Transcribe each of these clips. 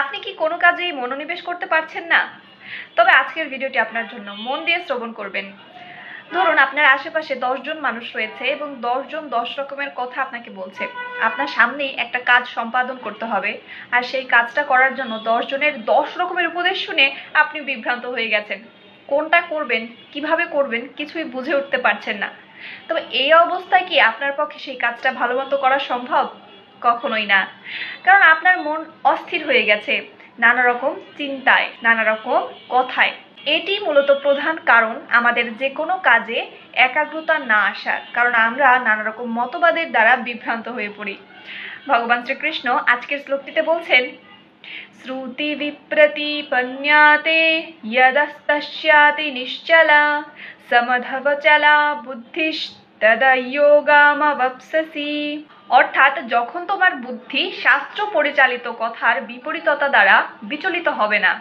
আপনি কি কোনো কাজেই মনোনিবেশ করতে পারছেন না? তবে আজকের ভিডিওটি আপনার জন্য মন দিয়ে শ্রবণ করবেন। ধরুন আপনার আশেপাশে দশজন মানুষ রয়েছে এবং দশজন দশ রকমের কথা আপনাকে বলছে। আপনার সামনেই একটা কাজ সম্পাদন করতে হবে আর সেই কাজটা করার জন্য দশজনের দশ রকমের উপদেশ শুনে আপনি বিভ্রান্ত হয়ে গেছেন। কোনটা করবেন, কীভাবে করবেন কিছুই বুঝে উঠতে পারছেন না। তবে এই অবস্থায় কি আপনার পক্ষে সেই কাজটা ভালো মতো করা সম্ভব? কখনোই না। কারণ আপনার মন অস্থির হয়ে গেছে নানা রকম চিন্তায়, নানা রকম কথায়। এটি মূলত প্রধান কারণ আমাদের যে কোনো কাজে একাগ্রতা না আসার, কারণ আমরা নানা রকম মতবাদের দ্বারা বিভ্রান্ত হয়ে পড়ি। ভগবান শ্রীকৃষ্ণ আজকের শ্লোকটিতে বলছেন, শ্রুতি বিপ্রতি বিপ্রতিপন্যাতে যদস্তস্যাতি নিশ্চলা, সমধবচলা বুদ্ধিস্তদয়োগামবপ্সসি অর্থাৎ যখন তোমার বুদ্ধি শাস্ত্র পরিচালিত কথার বিপরীততা দ্বারা বিচলিত হবে না,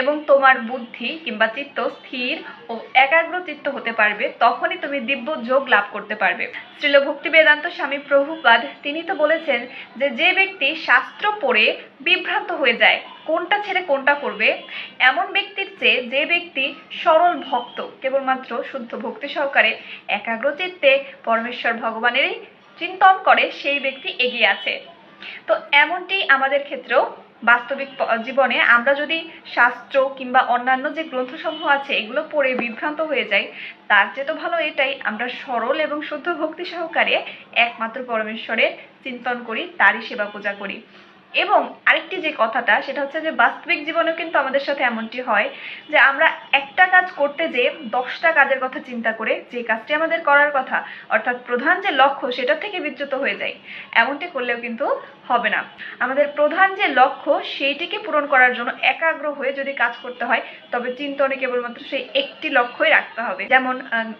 এবং তোমার বুদ্ধি কিংবা চিত্ত স্থির ও একাগ্র চিত্ত হতে পারবে, তখনই তুমি দিব্য যোগ লাভ করতে পারবে। শ্রীল ভক্তি বেদান্ত স্বামী প্রভুপাদ, তিনি তো বলেছেন যে যে ব্যক্তি শাস্ত্র পড়ে বিভ্রান্ত হয়ে যায়, কোনটা ছেড়ে কোনটা করবে, এমন ব্যক্তির চেয়ে যে ব্যক্তি সরল ভক্ত, কেবলমাত্র শুদ্ধ ভক্তি সহকারে একাগ্র চিত্তে পরমেশ্বর ভগবানেরই চিন্তন করে সেই ব্যক্তি এগিয়ে আছে। তো এমনটি আমাদের ক্ষেত্রেও বাস্তবিক জীবনে আমরা যদি শাস্ত্র কিংবা অন্যান্য যে গ্রন্থসমূহ আছে, এগুলো পড়ে বিভ্রান্ত হয়ে যাই, তার চেয়ে তো ভালো এটাই, আমরা সরল এবং শুদ্ধ ভক্তি সহকারে একমাত্র পরমেশ্বরের চিন্তন করি, তারই সেবা পূজা করি। এবং আরেকটি যে কথাটা, সেটা হচ্ছে যে বাস্তবিক জীবনেও কিন্তু আমাদের সাথে এমনটি হয় যে আমরা একটা কাজ করতে যে দশটা কাজের কথা চিন্তা করে যে কাজটি আমাদের করার কথা, অর্থাৎ প্রধান যে লক্ষ্য সেটা থেকে বিচ্যুত হয়ে যায় এমনটি করলেও কিন্তু হবে না। আমাদের প্রধান যে লক্ষ্য সেইটিকে পূরণ করার জন্য একাগ্র হয়ে যদি কাজ করতে হয়, তবে চিন্তনে কেবলমাত্র সেই একটি লক্ষ্যই রাখতে হবে। যেমন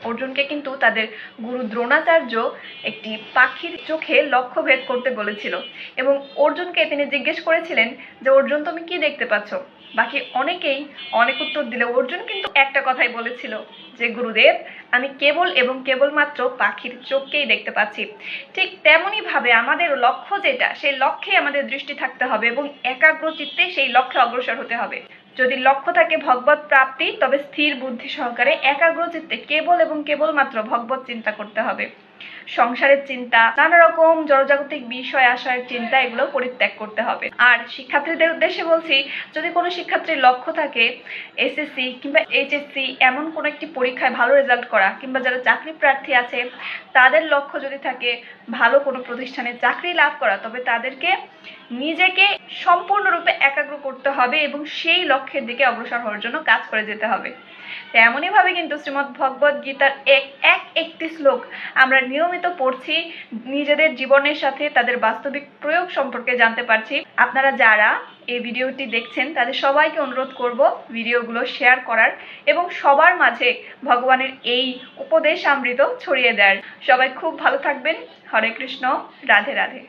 অর্জুনকে কিন্তু তাদের গুরু দ্রোণাচার্য একটি পাখির চোখে লক্ষ্য ভেদ করতে বলেছিল এবং অর্জুনকে তিনি জিজ্ঞেস করেছিলেন যে, অর্জুন, তুমি কি দেখতে পাচ্ছ? বাকি অনেকেই অনেক উত্তর দিলে। অর্জুন কিন্তু একটা কথাই বলেছিল যে, গুরুদেব, আমি কেবল এবং কেবলমাত্র পাখির চোখকেই দেখতে পাচ্ছি। ঠিক তেমনই ভাবে আমাদের লক্ষ্য যেটা, সেই লক্ষ্যে আমাদের দৃষ্টি থাকতে হবে এবং একাগ্র চিত্তে সেই লক্ষ্যে অগ্রসর হতে হবে। যদি লক্ষ্য থাকে ভগবত প্রাপ্তি, তবে স্থির বুদ্ধি সহকারে একাগ্র চিত্তে কেবল এবং কেবলমাত্র ভগবত চিন্তা করতে হবে। সংসারের চিন্তা নানা রকম জড়জাগতিক বিষয় আশয়ের চিন্তা, এগুলো পরিত্যাগ করতে হবে। আর শিক্ষার্থীদের উদ্দেশ্যে বলছি, যদি কোনো শিক্ষার্থীর লক্ষ্য থাকে এসএসসি কিংবা এইচএসসি এমন কোনো একটি পরীক্ষায় ভালো রেজাল্ট করা, কিংবা যারা চাকরি প্রার্থী আছে, তাদের লক্ষ্য যদি থাকে, ভালো কোনো প্রতিষ্ঠানে চাকরি লাভ করা, তবে তাদেরকে নিজেকে সম্পূর্ণরূপে একাগ্র করতে হবে এবং সেই লক্ষ্যের দিকে অগ্রসর হওয়ার জন্য কাজ করে যেতে হবে। তেমনই ভাবে কিন্তু শ্রীমদ্ ভগবদ গীতার এক এক, একটি শ্লোক আমরা নিয়মিত পড়ছি, নিজেদের জীবনের সাথে তাদের বাস্তবিক প্রয়োগ সম্পর্কে জানতে পারছি। আপনারা যারা এই ভিডিওটি দেখছেন, তাদের সবাইকে অনুরোধ করব ভিডিওগুলো শেয়ার করার এবং সবার মাঝে ভগবানের এই উপদেশ আমৃত ছড়িয়ে দেওয়ার। সবাই খুব ভালো থাকবেন। হরে কৃষ্ণ। রাধে রাধে।